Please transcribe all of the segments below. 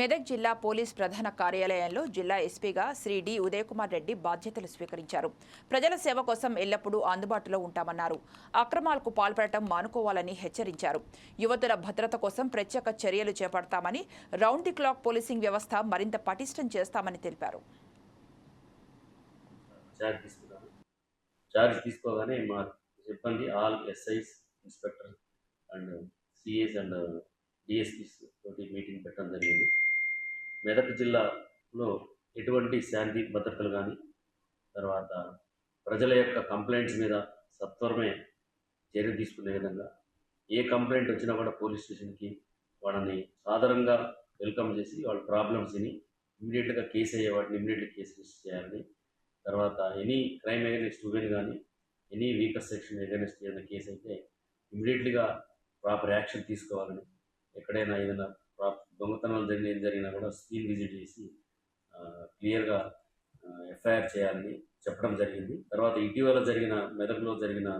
మెదక్ జిల్లా పోలీస్ ప్రధాన కార్యాలయంలో జిల్లా ఎస్పీగా శ్రీ డి ఉదయకుమార్ రెడ్డి బాధ్యతలు స్వీకరించారు. ప్రజల సేవ కోసం ఎల్లప్పుడూ అందుబాటులో ఉంటామన్నారు. అక్రమాలకు పాల్పడటం మానుకోవాలని హెచ్చరించారు. యువతుల భద్రత కోసం ప్రత్యేక చర్యలు చేపడతామని రౌండ్ ది క్లాక్ పోలీసింగ్ వ్యవస్థ మరింత పటిష్టం చేస్తామని తెలిపారు. తీసుకోగానే మా సిబ్బంది all SIs inspector and CIs and DSPs తోటి మీటింగ్ పెట్టడం జరిగింది. మెదక్ జిల్లాలో ఎటువంటి శాంతి భద్రతలు కానీ తర్వాత ప్రజల యొక్క కంప్లైంట్స్ మీద సత్వరమే చర్య తీసుకునే విధంగా ఏ కంప్లైంట్ వచ్చినా కూడా పోలీస్ స్టేషన్కి వాళ్ళని సాధారణంగా వెల్కమ్ చేసి వాళ్ళ ప్రాబ్లమ్స్ విని ఇమీడియట్గా కేసు అయ్యే వాటిని ఇమీడియట్గా కేసు రిజిస్టర్ చేయాలని తర్వాత ఎనీ క్రైమ్ అగైనెస్ట్ ఉమెన్ కానీ ఎనీ వీకర్ సెక్షన్ అగేనెస్ట్ ఏదైనా కేసు అయితే ఇమీడియట్లీగా ప్రాపర్ యాక్షన్ తీసుకోవాలని ఎక్కడైనా ఏదైనా దొంగతనాలు జరిగిన జరిగినా కూడా స్కీమ్ విజిట్ చేసి క్లియర్గా ఎఫ్ఐఆర్ చేయాలని చెప్పడం జరిగింది. తర్వాత ఇటీవల జరిగిన మెదక్లో జరిగిన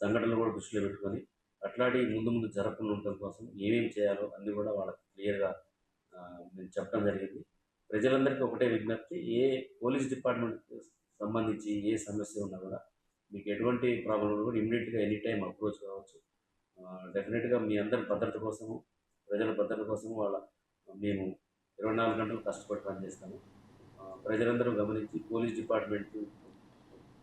సంఘటనలు కూడా దృష్టిలో పెట్టుకొని అట్లాంటి ముందు ముందు జరగకుండా ఉండటం కోసం ఏమేమి చేయాలో అన్నీ కూడా వాళ్ళకి క్లియర్గా నేను చెప్పడం జరిగింది. ప్రజలందరికీ ఒకటే విజ్ఞప్తి ఏ పోలీస్ డిపార్ట్మెంట్ సంబంధించి ఏ సమస్య ఉన్నా కూడా మీకు ఎటువంటి ప్రాబ్లం ఉన్నా కూడా ఇమ్మీడియట్గా ఎనీ టైం అప్రోచ్ కావచ్చు. డెఫినెట్గా మీ అందరి భద్రత కోసము ప్రజల భద్రత కోసం వాళ్ళ మేము ఇరవై నాలుగు గంటలు కష్టపడి పనిచేస్తాము. ప్రజలందరూ గమనించి పోలీస్ డిపార్ట్మెంట్